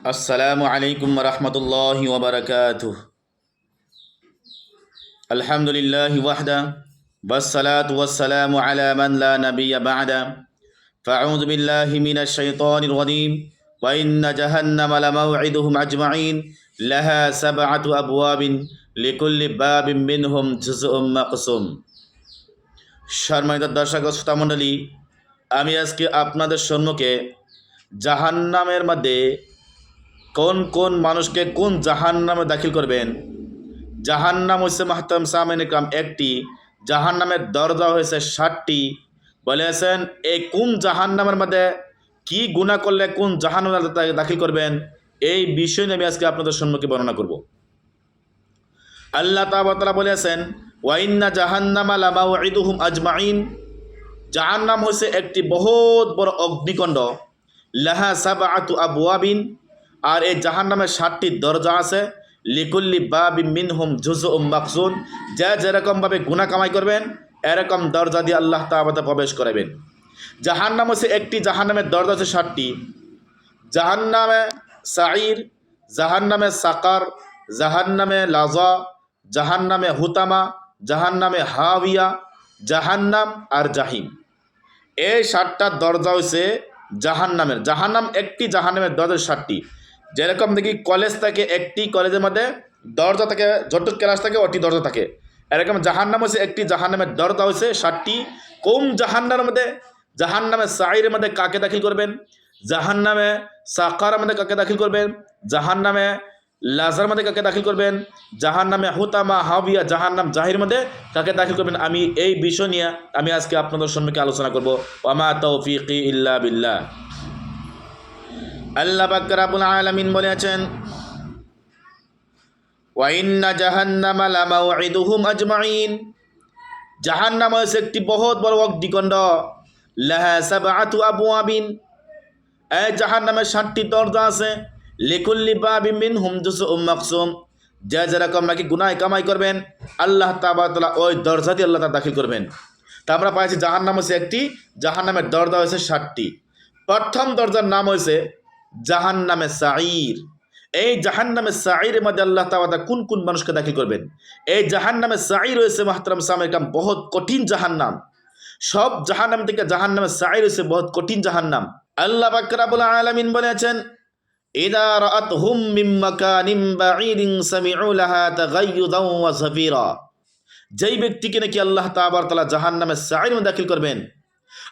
السلام عليكم ورحمة الله وبركاته الحمد لله وحده والصلاة والسلام على من لا نبي بعده فأعوذ بالله من الشيطان الرجيم وإن جهنم لموعدهم أجمعين لها سبعة أبواب لكل باب منهم جزء مقسوم সম্মানিত দর্শক ও শ্রোতামণ্ডলী আমি আজকে আপনাদের সম্মুখে জাহান্নামের মধ্যে কোন কোন মানুষকে কোন জাহান্নামে দাখিল করবেন? জাহান্নাম হচ্ছে মাহতাম সামিন ইকরাম একটি, জাহান্নামের দরজা হয়েছে ষাটটি বলেছেন, এই কোন জাহান্নামের মধ্যে কি গুণা করলে কোন তাকে দাখিল করবেন? এই বিষয় নিয়ে আমি আজকে আপনাদের সম্মুখে বর্ণনা করব। আল্লাহ তাবাতলা বলেছেন ওয়াইন্না জাহান্নামা লামাউইদুহুম আজমাইন জাহান্নাম হচ্ছে একটি বহুত বড় অগ্নিকণ্ড। লাহা সাবাআতু আবওয়াবিন। আর এই জাহান জাহান্নামের ষাটটি দরজা আছে। লিকুল্লি বাবি মিনহুম জুজু মাকসুন যা যেরকমভাবে গুণা কামাই করবেন, এরকম দরজা দিয়ে আল্লাহ তাবাতে প্রবেশ করাবেন। জাহান্নাম হচ্ছে একটি, জাহান্নামের দরজা আছে ষাটটি জাহান্নামে সাঈর, জাহান্নামে সাকার, জাহান্নামে লাজা জাহান্নামে হুতামা জাহান জাহান্নামে হাবিয়া জাহান্নাম আর জাহিম। এই সাতটা দরজা হয়েছে জাহান্নামের। জাহান্নাম একটি, জাহান্নামের দরজা ষাটটি যেরকম দেখি কলেজ থাকে, একটি কলেজের মধ্যে দরজা থাকে, যতটুক ক্লাস থাকে ওটি দরজা থাকে। এরকম জাহান্নাম হচ্ছে একটি জাহান্নামের দরজা হয়েছে ষাটটি কোন জাহান্নামের মধ্যে? জাহান্নামে সাইরের মধ্যে কাকে দাখিল করবেন? জাহান্নামে সাকার মধ্যে কাকে দাখিল করবেন? জাহান্নামে লাজার মধ্যে কাকে দাখিল করবেন? জাহান নামে হুতামা, হাবিয়া জাহান নাম জাহির মধ্যে কাকে দাখিল করবেন? আমি এই বিষয় নিয়ে আমি আজকে আপনাদের সম্মুখে আলোচনা করব। ওয়ামা তৌফিকি ইল্লা বিল্লাহ। আল্লাহ বাকরাবুল আলামিন বলেছেন ওয়াইন্না জাহান্নামা লামাউইদুহুম আজমাইন জাহান্নাম হচ্ছে একটি বহুত বড় অগ্নিকণ্ড। লাহা সাবআতু আবওয়াবিন। এই জাহান্নামের ষাটটি দরজা আছে। লিকুল্লি বাবি মিন হুম জুসুম মাকসুম। যে যেরকম নাকি গুনায় কামাই করবেন, আল্লাহ তাবাতলা ওই দরজা দিয়ে আল্লাহ তাআলা দাখিল করবেন। তা আমরা পাইছি জাহান্নাম হচ্ছে একটি, জাহান্নামের দরজা হয়েছে ষাটটি প্রথম দরজার নাম হয়েছে জাহান্নামে সাঈর এই জাহান্নামে সাঈরের মধ্যে আল্লাহ তাবাদা কোন কোন মানুষকে দাখিল করবেন এই জাহান্নামে সাঈর হয়েছে মাহতারাম সামের কাম বহুত কঠিন জাহান্নাম সব জাহান্নাম থেকে জাহান্নামে সাঈর হয়েছে বহুত কঠিন জাহান্নাম আল্লাহ বাকরাবুল আলামিন বলেছেন إذا رأتهم من مكان بعيد سمعوا لها تغيظا وزفيرا যেই ব্যক্তিকে নাকি আল্লাহ তাবার তালা জাহান নামে সাইন দাখিল করবেন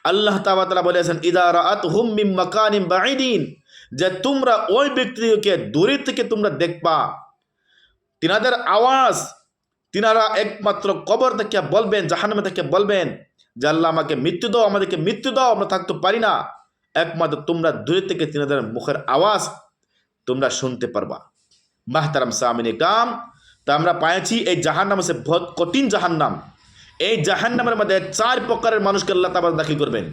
আল্লাহ তাবা তালা বলেছেন ইদা রাত হুম মিম মাকানিম বাঈদিন যে তোমরা ওই ব্যক্তিকে দূরে থেকে তোমরা দেখবা। তিনাদের আওয়াজ, তিনারা একমাত্র কবর থেকে বলবেন, জাহান্নামে থেকে বলবেন যে, আল্লাহ আমাকে মৃত্যু দাও, আমাদেরকে মৃত্যু দাও, আমরা থাকতে পারি না। একমাত্র তোমরা দূরে থেকে তিনাদের মুখের আওয়াজ তোমরা শুনতে পারবা। মাহতারাম সামিন কাম তা আমরা পাইছি এই জাহান্নাম হচ্ছে বহুত কঠিন জাহান্নাম। এই জাহান্নামের মধ্যে চার প্রকারের মানুষকে আল্লাহ তাবাদ দাখিল করবেন।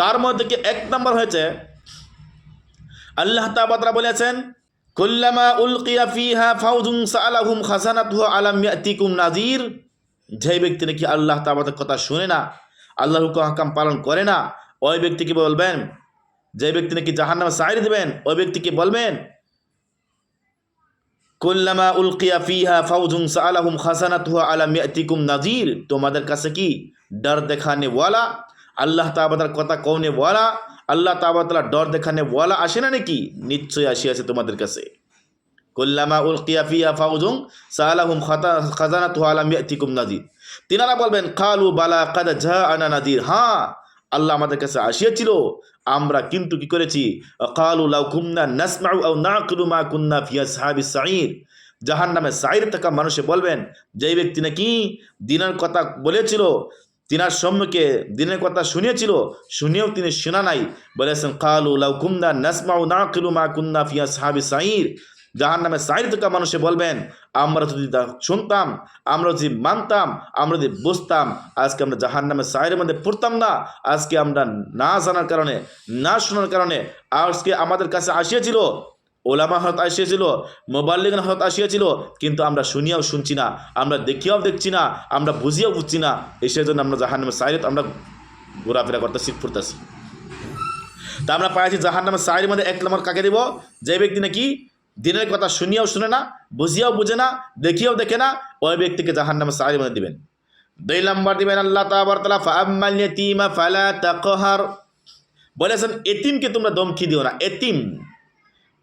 তার মধ্যে এক নম্বর হয়েছে আল্লাহ তাবাদরা বলেছেন, কুল্লামা উলকিয়া ফিহা ফাউজুন সালাহুম খাসানাতুহু আলাম ইয়াতিকুম নাজির যে ব্যক্তি নাকি আল্লাহ তাবাদের কথা শুনে না, আল্লাহর হুকুম পালন করে না, ওই ব্যক্তিকে বলবেন? যে ব্যক্তি নাকি জাহান্নামে সাইড দেবেন, ওই ব্যক্তিকে বলবেন? কুল্লামা উলকিয়া ফিহা ফাউজুন সালাহুম খাসানাতুহু আলাম ইয়াতিকুম নাজির তোমাদের কাছে কি ডর দেখানে ওয়ালা আল্লাহ তাবাদার কথা কওনে ওয়ালা আল্লাহ তাবাতালা ডর দেখানে ওয়ালা আসে না নাকি? নিশ্চয়ই আসিয়াছে তোমাদের কাছে। কুল্লামা উলকিয়া ফিহা ফাউজুন সালাহুম খাজানাতুহু আলাম ইয়াতিকুম নাজির তিনারা বলবেন, কালু বালা কাদ ঝা আনা নাজির হ্যাঁ আল্লাহ আমাদের কাছে আসিয়াছিল। আমরা কিন্তু কি করেছি? কালু লাউ কুন্না নাসমাউ আও নাকিলু মা কুন্না ফিয়া সাহাবি জাহান নামে সাইর থাকা মানুষে বলবেন, যেই ব্যক্তি নাকি দিনের কথা বলেছিল তিনার সম্মুখে দিনের কথা শুনিয়েছিল শুনেও তিনি শোনা নাই। বলেছেন, কালু লাউ কুন্দা নাসমাউ নাকিলু মা কুন্দা ফিয়া সাহাবি সাঈর জাহান নামে সাইর থাকা মানুষে বলবেন, আমরা যদি শুনতাম, আমরা যদি মানতাম, আমরা যদি বুঝতাম, আজকে আমরা জাহান নামে সাইরের মধ্যে পড়তাম না, আজকে আমরা না জানার কারণে, না শোনার কারণে, আজকে আমাদের কাছে আসিয়েছিল ওলামা হত আসিয়েছিল মোবাল্লিগান হত আসিয়েছিল, কিন্তু আমরা শুনিয়াও শুনছি না, আমরা দেখিয়াও দেখছি না, আমরা বুঝিয়াও বুঝছি না এই সেজন্য আমরা জাহান নামে সাইরেত আমরা ঘোরাফেরা করতেছি, ফুরতেছি। তা আমরা পাইছি জাহান নামের সাইয়ের মধ্যে এক নম্বর কাকে দেব? যে ব্যক্তি নাকি দিনের কথা শুনিয়াও শুনে না, বুঝিয়াও বুঝে না, দেখিয়াও দেখে না, ওই ব্যক্তিকে জাহান নামের সাইয়ের মধ্যে দিবেন। দুই নম্বর দিবেন, আল্লাহ তাবারতালা ইয়াতীমা ফালা তাকহার। বলেছেন, এতিমকে তোমরা দমকি দিও না, এতিম।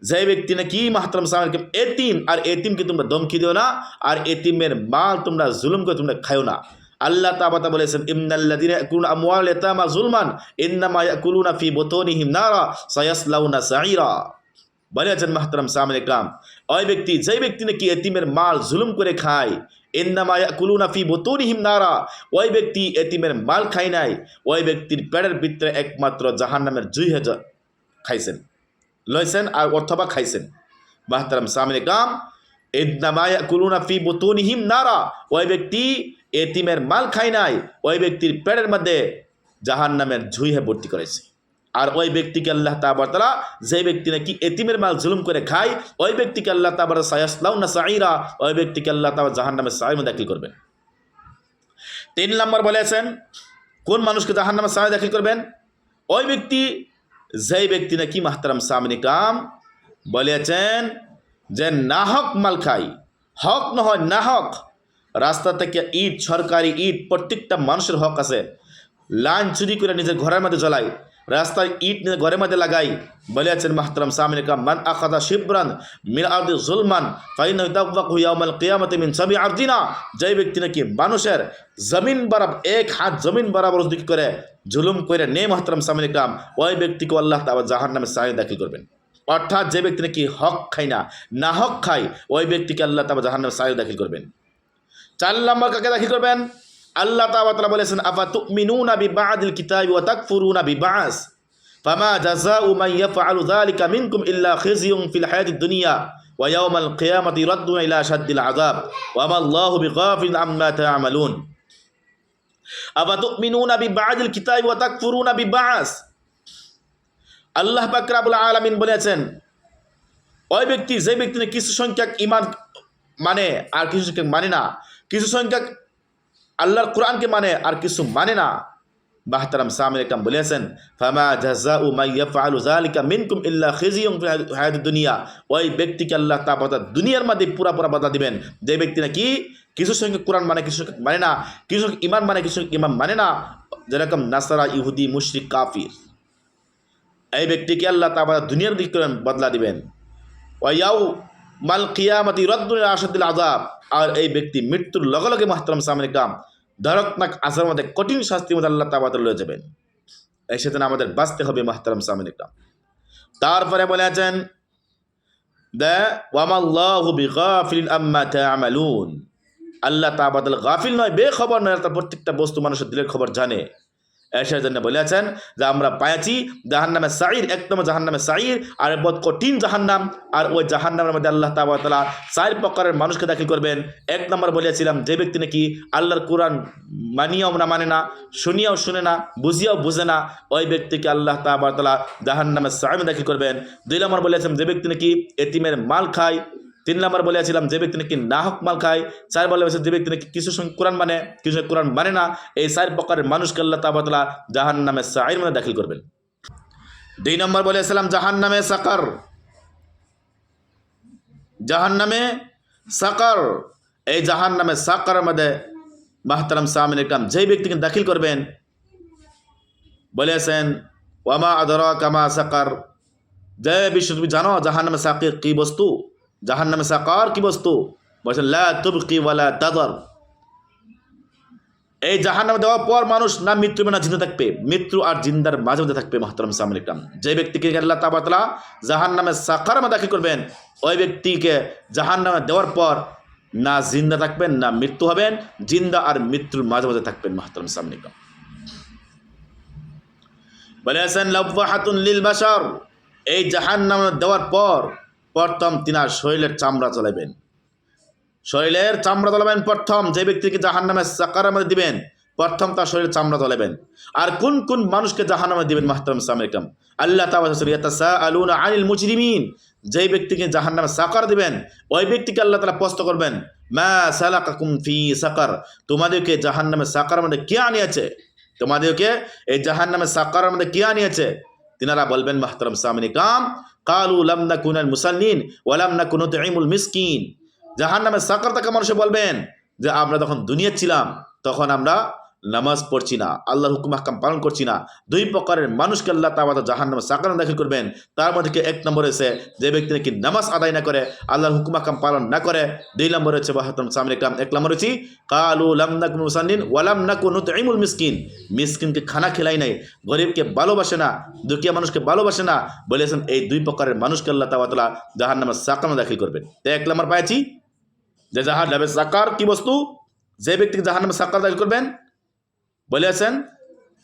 যে ব্যক্তি নাকি মাহতারাম সাহেব এতিম, আর এতিমকে তোমরা দমকি দিও না, আর এতিমের মাল তোমরা জুলুম করে তোমরা খাও না। আল্লাহ তাবাতা বলেছেন ইমনাল্লাযিনা ইয়াকুলুনা আমওয়াল ইয়াতামা ফি বুতুনিহিম নারা, সায়াসলাউনা সাঈরা। বলেছেন মাহতারাম সামনে কাম ওই ব্যক্তি, যে ব্যক্তি নাকি এতিমের মাল জুলুম করে খায়, ইন্নামা ইয়াকুলুনা ফি বুতুনিহিম নারা, ওই ব্যক্তি এতিমের মাল খায় নাই, ওই ব্যক্তির পেটের ভিতরে একমাত্র জাহান্নামের জুই খাইছেন। লইছেন আর অথবা খাইছেন। মাহতারাম সামনে কাম ফি বুতুনিহিম নারা। ওই ব্যক্তি এতিমের মাল খায় নাই, ওই ব্যক্তির পেটের মধ্যে জাহান্নামের ঝুঁইহে ভর্তি করেছে। আর ওই ব্যক্তিকে আল্লাহ তাবারতালা যে ব্যক্তি নাকি এতিমের মাল জুলুম করে খায়, ওই ব্যক্তিকে আল্লাহ তাবার সায়াসলাউ না সাইরা ওই ব্যক্তিকে আল্লাহ তাবার জাহান্নামের সাইমে দাখিল করবেন। তিন নম্বর বলেছেন, কোন মানুষকে জাহান্নামের সামনে দাখিল করবেন? ওই ব্যক্তি যেই ব্যক্তি নাকি মাহতারাম সামনে কাম বলেছেন যে নাহক মাল খাই, হক নহয় নাহক রাস্তা থেকে ইট, সরকারি ইট, প্রত্যেকটা মানুষের হক আছে। লাইন চুরি করে নিজের ঘরের মধ্যে জ্বলাই, রাস্তায় ইট নিয়ে ঘরের মধ্যে লাগাই, বলেছেন মাহতারাম সামিন কাম মান আখাদা শিবরান মিন আরদি জুলমান ফাইন ইয়াউমাল কিয়ামতি মিন সাবি আরদিনা। যে ব্যক্তি নাকি মানুষের জমিন বরাবর এক হাত জমিন বরাবর করে জুলুম করে নে মাহতারাম সামিন কাম ওই ব্যক্তিকে আল্লাহ তাআলা জাহান্নামে সাই দাখিল করবেন। অর্থাৎ যে ব্যক্তি নাকি হক খায় না না হক খায়, ওই ব্যক্তিকে আল্লাহ তাআলা জাহান্নামে সাই দাখিল করবেন। চার নম্বর কাকে দাখিল করবেন? আল্লাহ তাআলা বলেছেন, আফা তুমিনুনা বিবাদিল কিতাবি ওয়া তাকফুরুনা বিবাস। ফামা জাযাউ মান ইয়াফআলু যালিকা মিনকুম ইল্লা খিজিয়ুন ফিল হায়াতিদ দুনিয়া ওয়া ইয়াওমাল কিয়ামাতি রাদ্দুনা ইলা আশাদ্দিল আযাব। ওয়া মা আল্লাহু বিগাফিলিন আম্মা আফা তুমিনুনা বিবাদিল কিতাবি ওয়া তাকফুরুনা বিবাস আল্লাহ পাক রাব্বুল আলামিন বলেছেন, ওই ব্যক্তি, যে ব্যক্তি কিছু সংখ্যক ইমান মানে আর কিছু সংখ্যক মানে না, কিছু সংখ্যক আল্লাহর কোরআনকে মানে আর কিছু মানে না। বাহতারাম সামিল একরাম বলেছেন, ফামা জাযাউ মান ইয়াফআলু যালিকা মিনকুম ইল্লা খিজিয়ুন ফিল হায়াতিদ দুনিয়া। ওই ব্যক্তিকে আল্লাহ তাআলা দুনিয়ার মধ্যে পুরা পুরা বাধা দিবেন। যে ব্যক্তি নাকি কিছু সংখ্যক কোরআন মানে কিছু মানে না, কিছু ইমান মানে কিছু ইমান মানে না, যেরকম নাসারা, ইহুদি, মুশরিক, কাফির। এই ব্যক্তিকে আল্লাহ তাআলা দুনিয়ার দিক করে বদলা দিবেন। ওয়াইয়াউ মাল কিয়ামতি রদ্দুল আসাদুল আজাব আর এই ব্যক্তি মৃত্যুর লগে লগে মাহতারাম সামনে কাম ধরকনাক আসার মধ্যে কঠিন শাস্তির মধ্যে আল্লাহ তাবাদল লয়ে যাবেন। এই সেদিন আমাদের বাঁচতে হবে মাহতারাম সামনে কাম তারপরে বলেছেন দে, ওয়ামাল্লাহু বিগাফিলিন আম্মা তা'মালুন আল্লাহ তা তাবাদল গাফিল নয়, বেখবর নয় তার প্রত্যেকটা বস্তু মানুষের দিলের খবর জানে। এসার জন্য বলেছেন যে, আমরা পাইছি জাহান্নামে সাইর একদম জাহান্নামে সাইর আর বদ কঠিন জাহান্নাম, আর ওই জাহান্নামের মধ্যে আল্লাহ তাবাতলা চার প্রকারের মানুষকে দাখিল করবেন। এক নম্বর বলেছিলাম, যে ব্যক্তি নাকি আল্লাহর কোরআন মানিয়াও না মানে না, শুনিয়াও শুনে না, বুঝিয়াও বুঝে না, ওই ব্যক্তিকে আল্লাহ তাবাতলা জাহান্নামে সাইমে দাখিল করবেন। দুই নম্বর বলেছিলাম, যে ব্যক্তি নাকি এতিমের মাল খায় তিন নম্বর বলেছিলাম যে ব্যক্তি নাকি নাহক মাল খায়? চার বলে যে ব্যক্তি নাকি কিছু সঙ্গে কোরআন মানে কিছু কোরআন মানে না, এই চার প্রকারের মানুষকে আল্লাহ তাবাতলা জাহান নামে সাইর মধ্যে দাখিল করবেন। দুই নম্বর বলেছিলাম জাহান নামে সাকার। জাহান নামে সাকার। এই জাহান নামে সাকারের মধ্যে মাহতারাম সামিন ইকরাম, যেই ব্যক্তিকে দাখিল করবেন বলেছেন ওয়ামা আদর কামা সাকার। যে বিশ্ব তুমি জানো জাহান নামে সাকির কি বস্তু? জাহান নামে সাকার কি বস্তু? বলছেন লা তুবকি ওয়ালা তাদর। এই জাহান নামে দেওয়ার পর মানুষ না মৃত্যু না জিন্দা থাকবে, মৃত্যু আর জিন্দার মাঝে মধ্যে থাকবে, মাহতারাম সামিল ইকরাম যে ব্যক্তিকে আল্লাহ তাবাতলা জাহান নামে সাকার দাখিল করবেন, ওই ব্যক্তিকে জাহান নামে দেওয়ার পর না জিন্দা থাকবেন, না মৃত্যু হবেন, জিন্দা আর মৃত্যুর মাঝে মাঝে থাকবেন, মাহতারাম সামিল ইকরাম বলেছেন, লব্বাহাতুন লিল বাশার। এই জাহান নামে দেওয়ার পর প্রথম তিনার শরীরের চামড়া চলাবেন শরীরের চামড়া তোলাবেন প্রথম, যে ব্যক্তিকে জাহান নামে সাকারের দিবেন, প্রথম তার শরীরের চামড়া তোলাবেন আর কোন কোন মানুষকে জাহান নামে দিবেন, মাহতারাম সামিকম আল্লাহ তাবাসা আলুন আনিল মুজরিমিন যেই ব্যক্তিকে জাহান নামে সাকার দিবেন, ওই ব্যক্তিকে আল্লাহ তালা প্রশ্ন করবেন, মা সালাকাকুম ফি সাকার? তোমাদেরকে জাহান নামে সাকার মধ্যে কে আনিয়েছে? তোমাদেরকে এই জাহান নামে সাকারের মধ্যে কে আনিয়েছে? তিনারা বলবেন, মাহতারাম সামিন কাম কালু লাম না কুনাল মুসাল্লিন ওয়ালাম না কুনুত ইমুল মিসকিন। জাহান নামে সাকার তাকে মানুষে বলবেন যে, আমরা যখন দুনিয়া ছিলাম, তখন আমরা নামাজ পড়ছি না, আল্লাহর হুকুম হাকাম পালন করছি না। দুই প্রকারের মানুষকে আল্লাহ তাবাদ জাহান নামে সাকার দাখিল করবেন। তার মধ্যে এক নম্বর রয়েছে যে ব্যক্তি নাকি নামাজ আদায় না করে, আল্লাহর হুকুম পালন না করে। দুই নম্বর রয়েছে বাহাতম সামনে এক নম্বর রয়েছে কালু লাম না কুন মুসান্নিন ওয়ালাম না কুন ইমুল মিসকিন। মিসকিনকে খানা খেলাই নাই, গরিবকে ভালোবাসে না দুঃখিয়া মানুষকে ভালোবাসে না, বলেছেন এই দুই প্রকারের মানুষকে আল্লাহ তাবাতলা জাহান নামে সাকামে দাখিল করবেন। তাই এক নম্বর পাইছি, যে জাহান নামে সাকার কি বস্তু? যে ব্যক্তিকে জাহান নামে সাকার দাখিল করবেন বলেছেন,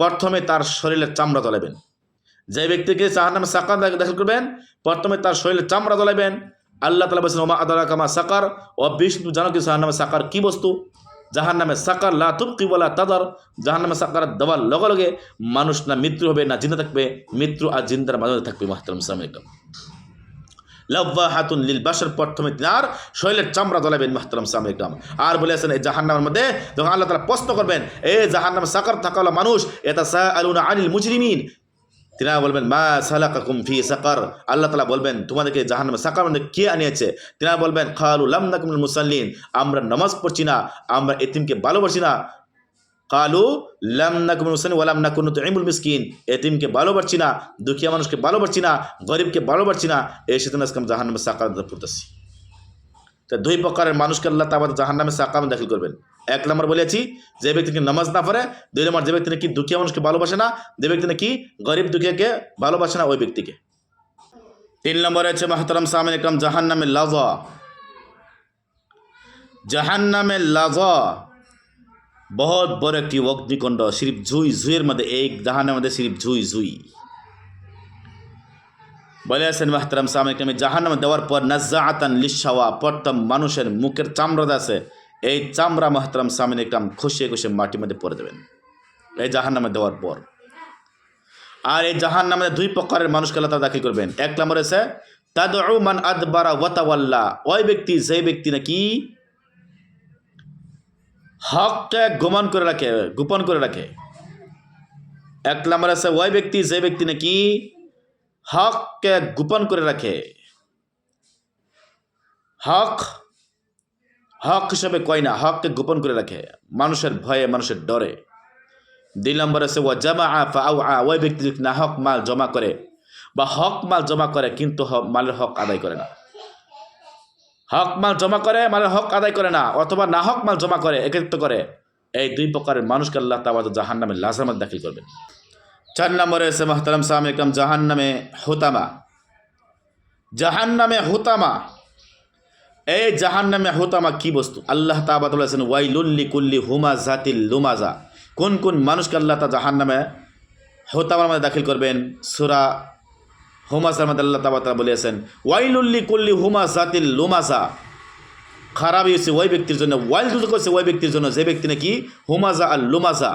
প্রথমে তার শরীরের চামড়া দলাবেন যে ব্যক্তিকে জাহান নামে সাকার দাখিল করবেন, প্রথমে তার শরীরের চামড়া দলাবেন আল্লাহ তালা বলছেন, ওমা আদারা কামা সাকার ও বিষ্ণু জানো কি জাহান নামে সাকার কি বস্তু? জাহান নামে সাকার, লা তুবকি বলা তাদার জাহান নামে সাকার দেওয়ার লগে লগে মানুষ না মৃত্যু হবে, না জিন্দা থাকবে। মৃত্যু আর জিন্দার মাঝে থাকবে, মাহতারাম সালাম লব্বা লিল বাসর প্রথমে তিনার শৈলের চামড়া দলাবেন মাহতারাম সালাম ইকরাম আর বলেছেন এই জাহান্নামের মধ্যে যখন আল্লাহ তালা প্রশ্ন করবেন, এ জাহান্নামে সাকার থাকা মানুষ এটা সা আলুনা আনিল মুজরিমিন? তিনারা বলবেন, মা সালাকা কুমফি সাকার। আল্লাহ তালা বলবেন, তোমাদেরকে জাহান্নামে সাকার মধ্যে কে আনিয়েছে? তিনারা বলবেন খালু লামনা কুমুল মুসাল্লিন। আমরা নামাজ পড়ছি না, আমরা এতিমকে ভালোবাসি না। কালু লাম নাকুম মুসানি ওয়ালাম নাকুন ইমুল মিসকিন। এতিমকে ভালোবাসছি না দুঃখিয়া মানুষকে ভালোবাসছি না, গরিবকে ভালোবাসছি না, এই সেদিন আজকে আমি জাহান্নামে সাকার পড়তেছি তো দুই প্রকারের মানুষকে আল্লাহ তাবাদ জাহান্নামে সাকাম দাখিল করবেন। এক নম্বর বলেছি, যে ব্যক্তিকে নামাজ না পড়ে, দুই নম্বর যে ব্যক্তি নাকি দুঃখিয়া মানুষকে ভালোবাসে না, যে ব্যক্তি নাকি গরিব দুঃখিয়াকে ভালোবাসে না, ওই ব্যক্তিকে। তিন নম্বরে আছে মাহতারাম সামিন একরাম জাহান্নামে লাজা। জাহান্নামে লাজা। বহুত বড় একটি অগ্নিকুণ্ড, সিরিপ ঝুই, ঝুইয়ের মধ্যে, এই জাহানের মধ্যে সিরিপ ঝুই ঝুই। বলে আছেন, মাহতারাম সামিক আমি জাহান্নামে দেওয়ার পর নাজা আতান লিসাওয়া প্রথম মানুষের মুখের চামড়া আছে, এই চামড়া মাহতারাম সামিন একরাম খুশিয়ে খুশিয়ে মাটির মধ্যে পড়ে দেবেন এই জাহান্নামে দেওয়ার পর। আর এই জাহান নামে দুই প্রকারের মানুষকে আল্লাহ দাখিল করবেন। এক নম্বর আছে তাদউ মান আদবারা ওয়াতাওয়াল্লা ওই ব্যক্তি যে ব্যক্তি নাকি হককে গোমান করে রাখে, গোপন করে রাখে। এক নম্বর আছে, ওই ব্যক্তি, যে ব্যক্তি নাকি হককে গোপন করে রাখে। হক হক হিসাবে কয় না, হককে গোপন করে রাখে। মানুষের ভয়ে, মানুষের ডরে। দুই নম্বর আছে ও জামা আফা আউ আ ওই ব্যক্তি না হক মাল জমা করে, বা হক মাল জমা করে, কিন্তু মালের হক আদায় করে না। হক মাল জমা করে মানে হক আদায় করে না, অথবা না হক মাল জমা করে, একত্রিত করে। এই দুই প্রকারের মানুষকে আল্লাহ তাবাদ জাহান নামে লাজার দাখিল করবেন। চার নম্বরে এসে মাহতারাম সাহাম ইকরাম জাহান নামে হুতামা। জাহান নামে হুতামা। এই জাহান নামে হুতামা কি বস্তু? আল্লাহ তাবাদ বলেছেন ওয়াইলুল্লি কুল্লি হুমা জাতিল লুমাজা। কোন কোন মানুষকে আল্লাহ তা জাহান নামে হোতামার মধ্যে দাখিল করবেন? সুরা হুমাসার মধ্যে আল্লাহ তাবা তারা বলেছেন ওয়াইলুল্লি কুল্লি হুমা জাতিল লুমাজা খারাপ হয়েছে ওই ব্যক্তির জন্য, ওয়াইল দুজ করছে ওই ব্যক্তির জন্য, যে ব্যক্তি নাকি হুমাজা আর লুমাজা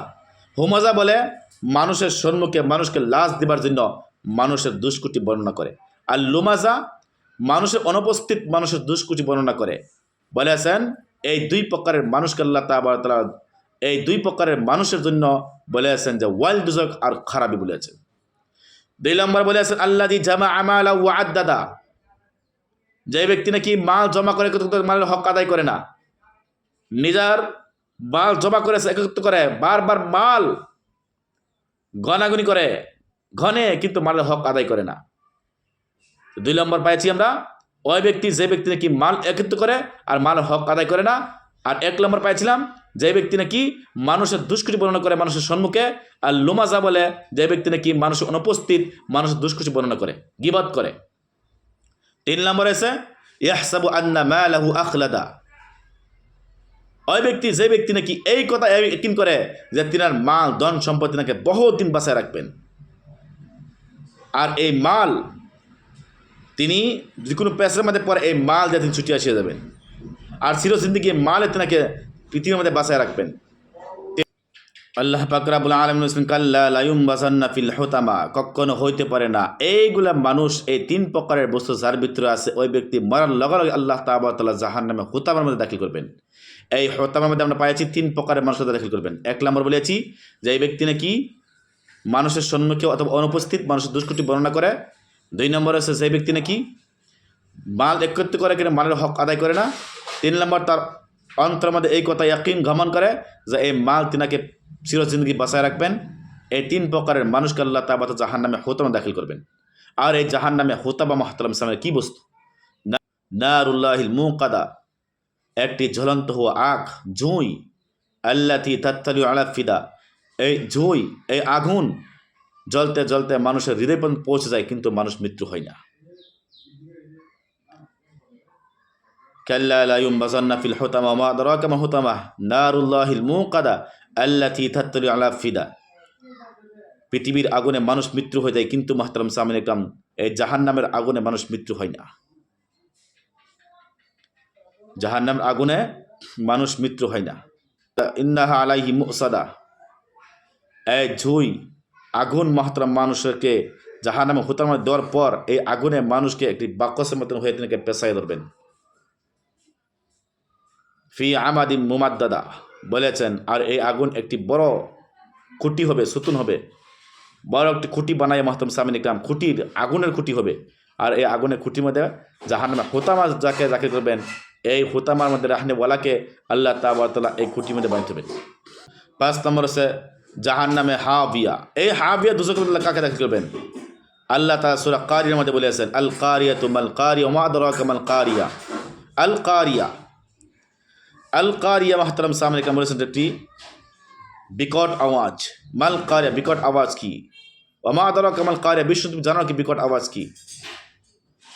হুমাজা বলে, মানুষের সম্মুখে মানুষকে লাশ দেবার জন্য মানুষের দুষ্কুটি বর্ণনা করে। আর লুমাজা মানুষের অনুপস্থিত মানুষের দুষ্কুটি বর্ণনা করে। বলেছেন, এই দুই প্রকারের মানুষকে আল্লাহ তালা এই দুই প্রকারের মানুষের জন্য বলেছেন যে ওয়াইল দুজক আর খারাপই বলেছেন। দুই নম্বর বলেছেন আল্লাহ দি জামা আমালা ওয়াদ দাদা যে ব্যক্তি নাকি মাল জমা করে মালের হক আদায় করে না। নিজের মাল জমা করে একত্রিত করে, বারবার মাল গনাগুনি করে ঘনে কিন্তু মালের হক আদায় করে না। দুই নম্বর পাইছি আমরা, ওই ব্যক্তি, যে ব্যক্তি নাকি মাল একত্রিত করে আর মালের হক আদায় করে না আর এক নম্বর পাইছিলাম, যে ব্যক্তি নাকি মানুষের দুষ্কৃতি বর্ণনা করে মানুষের সম্মুখে, আর লুমাজা বলে যে ব্যক্তি নাকি মানুষের অনুপস্থিত মানুষের দুষ্কৃতি বর্ণনা করে গিবাদ করে। তিন নম্বর এসে ইয়াহসাবু আন্না মালাহু আখলাদা। ওই ব্যক্তি, যে ব্যক্তি নাকি এই কথা একিন করে যে তিনার মাল, ধন সম্পত্তি নাকি বহুত দিন বাঁচায় রাখবেন। আর এই মাল, তিনি যে কোনো পেশার মধ্যে পরে এই মাল যেদিন ছুটি আসিয়ে যাবেন। আর চির জিন্দিগি মাল এতনাকে পৃথিবীর মধ্যে বাঁচায় রাখবেন। আল্লাহ পাকরাবুল আলম কাল্লা বাসান্না ফিল হোতামা। কখনো হইতে পারে না। এইগুলা মানুষ, এই তিন প্রকারের বস্তু যার ভিতরে আছে, ওই ব্যক্তি মরার লগে লগে আল্লাহ তাবাতাল্লাহ জাহান নামে হোতামার মধ্যে দাখিল করবেন। এই হোতামার মধ্যে আমরা পাইছি তিন প্রকারের মানুষের দাখিল করবেন। এক নম্বর বলেছি যে এই ব্যক্তি নাকি মানুষের সম্মুখে অথবা অনুপস্থিত মানুষের দুষ্কৃতি বর্ণনা করে। দুই নম্বর হচ্ছে সেই ব্যক্তি নাকি মাল একত্রিত করে কিনা মালের হক আদায় করে না। তিন নম্বর তার অন্তর মধ্যে এই কথা ইয়াকিন গমন করে যে এই মাল তিনাকে চিরজিন্দগি বাঁচায় রাখবেন। এই তিন প্রকারের মানুষকে আল্লাহ তাবাত জাহান নামে হোতামা দাখিল করবেন। আর এই জাহান নামে হোতাবা মাহতালাম ইসলামের কী বস্তু? নারুল্লাহিল মুকাদা একটি ঝলন্ত হওয়া আখ, জুঁই তাত্তালি আলা ফিদা। এই জুঁই, এই আগুন জ্বলতে জ্বলতে মানুষের হৃদয় পর্যন্ত পৌঁছে যায়, কিন্তু মানুষ মৃত্যু হয় না। كلا لا ينبذن في الحطمة وما أدراك ما الحطمة نار الله الموقدة التي تطلع على الأفئدة পৃথিবীর আগুনে মানুষ মৃত্যু হয়ে যায় কিন্তু মাহতারাম সামিন ইকরাম এই জাহান্নামের আগুনে মানুষ মৃত্যু হয় না জাহান্নামের আগুনে মানুষ মৃত্যু হয় না ইন্নাহা আলাইহি মুসাদা এই ঝুই আগুন মাহতারাম মানুষকে জাহান্নামে হুতামা দেওয়ার পর এই আগুনে মানুষকে একটি বাক্যসের মতন হয়ে তিনাকে পেশায় ধরবেন ফি আমাদিম মুমাদ্দাদা বলেছেন, আর এই আগুন একটি বড় খুঁটি হবে, সুতুন হবে। বড় একটি খুঁটি বানায় মাহতম সামিন ইকরাম। খুঁটির আগুনের খুঁটি হবে। আর এই আগুনের খুঁটির মধ্যে জাহান্নামে হোতামা যাকে যাকে করবেন, এই হোতামার মধ্যে রাহনে ওয়ালাকে আল্লাহ তাবাতলা এই খুঁটির মধ্যে বানিয়ে দেবেন। পাঁচ নম্বর হচ্ছে জাহান নামে হাবিয়া। এই হাবিয়া দুশো কাকে দাখিল করবেন? আল্লাহ তালা সুরা কারিয়ার মধ্যে বলেছেন, আল কারিয়া তুমাল কারিয়া মাদর কামাল কারিয়া। আল কারিয়া আল কারিয়া মাহতারাম সামনে কাম বলেছেন একটি বিকট আওয়াজ। মাল কারিয়া বিকট আওয়াজ কি? ওমা আদরা কামাল কারিয়া বিশ্ব তুমি জানো কি বিকট আওয়াজ কি?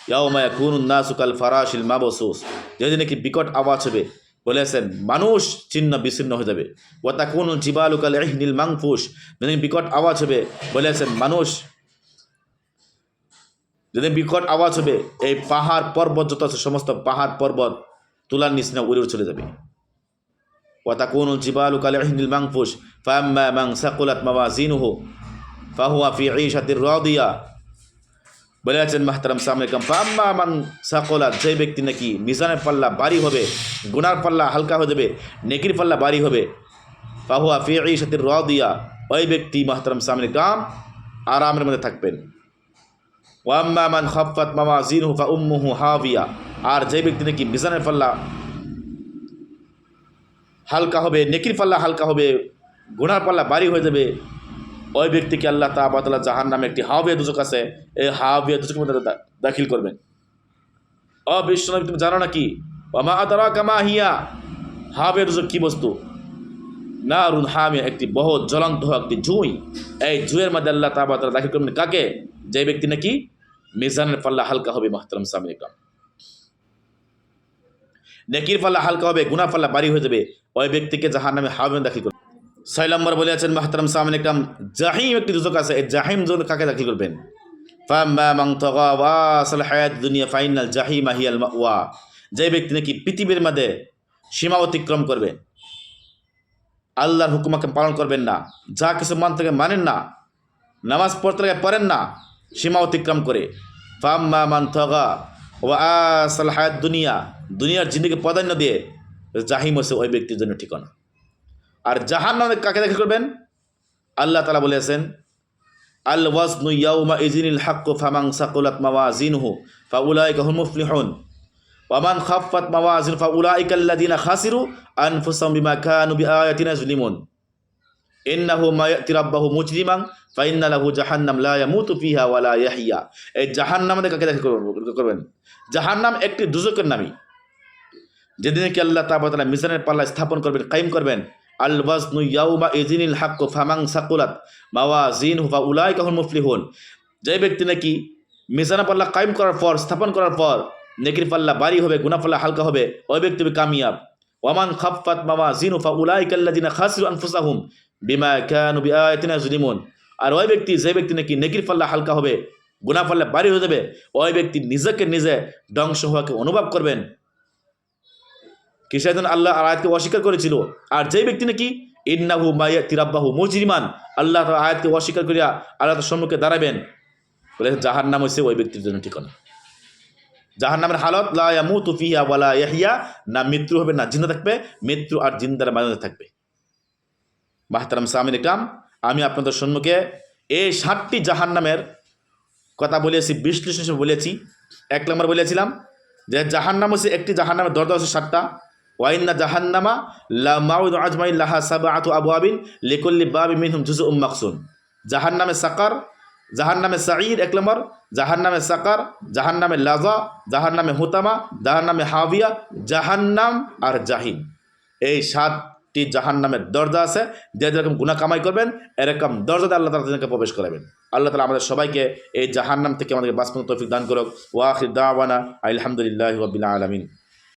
ইয়াউমায়া কুন নাসুকাল ফারাশিল মাবসুস। যেদিন নাকি বিকট আওয়াজ হবে, বলেছেন, মানুষ চিহ্ন বিচ্ছিন্ন হয়ে যাবে। ওয়াতা কোন জিবালুকাল এহনিল মাংফুস যেদিন বিকট আওয়াজ হবে, বলেছেন, মানুষ যেদিন বিকট আওয়াজ হবে, এই পাহাড় পর্বত যত আছে, সমস্ত পাহাড় পর্বত তুলার নিচ না উড়ে চলে যাবে। ওয়াতাকুন কালে কালিহিনুল মাংফুস ফাম্মা মাং সাকুলাত হো ফাহুয়া ফি ঈশাতির রাদিয়া। বলে আছেন মাহতারাম সামলেকাম ফাম্মা মাং সাকুলাত যে ব্যক্তি নাকি মিজানের পাল্লা বাড়ি হবে, গুনার পাল্লা হালকা হয়ে যাবে, নেকির পাল্লা বাড়ি হবে, ফাহুয়া ফি ঈশাতির রাদিয়া, ওই ব্যক্তি মাহতারাম সামলেকাম আরামের মধ্যে থাকবেন। ওয়াম্মা মান খাফাত মাওয়াজিনুহু, ফা উম্মুহু হাওয়া আর যে ব্যক্তি নাকি মিজানের পাল্লা হালকা হবে, নেকির পাল্লা হালকা হবে, গুনার পাল্লা বাড়ি হয়ে যাবে, ওই ব্যক্তিকে আল্লাহ তাবাতাল্লাহ জাহান নামে একটি হাওবিয়া দুচক আছে, এই হাওবিয়া দুচকের মধ্যে দাখিল করবেন। অ বিশ্বনবী তুমি জানো নাকি? আদারা কামা হিয়া? হাওবিয়া দুচক কি বস্তু? নারুন হামিয়া, একটি বহুত জ্বলন্ত একটি জুঁই। এই জুঁয়ের মধ্যে আল্লাহ তাবাতাল্লাহ দাখিল করবেন কাকে? যে ব্যক্তি নাকি মিজানের পাল্লা হালকা হবে, মাহতারাম সামিন ইকরাম নেকির পাল্লা হালকা হবে গুনা পাল্লা বাড়ি হয়ে যাবে। ওই ব্যক্তিকে জাহান নামে হাওয়ে দাখিল করবে ছয় নম্বর বলে আছেন মাহতারাম সামিন ইকরাম জাহিম একটি দুজক আছে। এই জাহিম জোন কাকে দাখিল করবেন? ওয়া ফাইনাল মাওয়া। যে ব্যক্তি নাকি পৃথিবীর মধ্যে সীমা অতিক্রম করবে, আল্লাহর হুকুমাকে পালন করবেন না, যা কিছু মান থেকে মানেন না, নামাজ পড়তে পড়েন না, সীমা অতিক্রম করে। ফাম্মা মান তগা ও আসাল হায়াত দুনিয়া, দুনিয়ার জিন্দিকে প্রাধান্য দিয়ে জাহিম হচ্ছে ওই ব্যক্তির জন্য ঠিকানা। আর জাহান নামে কাকে দেখা করবেন? আল্লাহ তালা বলেছেন, আল ওয়াজনু ইয়াউমা ইজিনিল হাক্কু ফামাং সাকুলাত মাওয়াজিনহু ফাউলাইকা হুম মুফলিহুন ওয়ামান খাফফাত মাওয়াজিন ফাউলাইকা আল্লাযিনা খাসিরু আনফুসাহুম বিমা কানু বিআয়াতিনা ইন্নাহু মা ইয়াতি রাব্বাহু মুজরিমান, ফাইন্না জাহান্নাম লা ইয়ামুতু ফিহা ওয়া লা ইয়াহইয়া এই জাহান্নাম কাকে দেখা করবেন? জাহান্নাম একটি দুজকের নামই। যেদিন কি আল্লাহ তাবাতালা মিজানের পাল্লা স্থাপন করবেন, কায়েম করবেন আল ওয়াজনু ইয়াউমা ইজিনিল হাক্কু ফামাং সাকুলাত মাওয়াজিন হুফা উলাই কাহুল মুফলিহুন। যে ব্যক্তি নাকি মিজানের পাল্লা কায়েম করার পর, স্থাপন করার পর নেকির পাল্লা বাড়ি হবে গুনা পাল্লা হালকা হবে, ওই ব্যক্তি হবে কামিয়াব। ওয়ামান খাফফাত মাওয়াজিন হুফা উলাই কাল্লাদিনা খাসিরু আনফুসাহুম বিমা কানু বিআয়াতিনা যুলিমুন। আর ওই ব্যক্তি, যে ব্যক্তি নাকি নেকির পাল্লা হালকা হবে গুনা পাল্লা বাড়ি হয়ে যাবে, ওই ব্যক্তি নিজেকে নিজে ধ্বংস হওয়াকে অনুভব করবেন। কিসের জন্য আল্লাহ আয়াতকে অস্বীকার করেছিল? আর যেই ব্যক্তি নাকি ইন্নাহু মাইয়া তিরাব্বাহু মুজরিমান, আল্লাহ আয়াতকে অস্বীকার করিয়া আল্লাহ সম্মুখে দাঁড়াবেন। বলে জাহার নাম হচ্ছে ওই ব্যক্তির জন্য ঠিকানা। জাহার নামের হালত লা ইয়ামুতু ফিহা ওয়ালা ইয়াহইয়া না মৃত্যু হবে, না জিন্দা থাকবে, মৃত্যু আর জিন্দার মাঝে থাকবে। মাহতারাম সামিন ইকরাম, আমি আপনাদের সম্মুখে এই সাতটি জাহান্নামের কথা বলেছি, বিশ্লেষণ হিসেবে বলেছি। এক নম্বর বলেছিলাম যে জাহান্নাম হচ্ছে একটি জাহান্নামের দরজা হচ্ছে সাতটা। ওয়াইন্না জাহান্নামা লা মাউদ আজমাই লাহা সাবা আতু আবু আবিন লিকুল্লি বাবি মিনহুম জুজু উম মাকসুন জাহান্নামে সাকার জাহান্নামে সাঈর এক নম্বর জাহান্নামে সাকার জাহান্নামে লাজা জাহান্নামে হুতামা জাহান্নামে হাবিয়া জাহান্নাম আর জাহিন এই সাতটি জাহান্নামের দরজা আছে। যে যেরকম গুণা কামাই করবেন, এরকম দরজাতে আল্লাহ তালা তাদেরকে প্রবেশ করাবেন। আল্লাহ তালা আমাদের সবাইকে এই জাহান নাম থেকে আমাদেরকে বাঁচপানো তৌফিক দান করুক। দাওয়ানা আলহামদুলিল্লাহ আলমিন।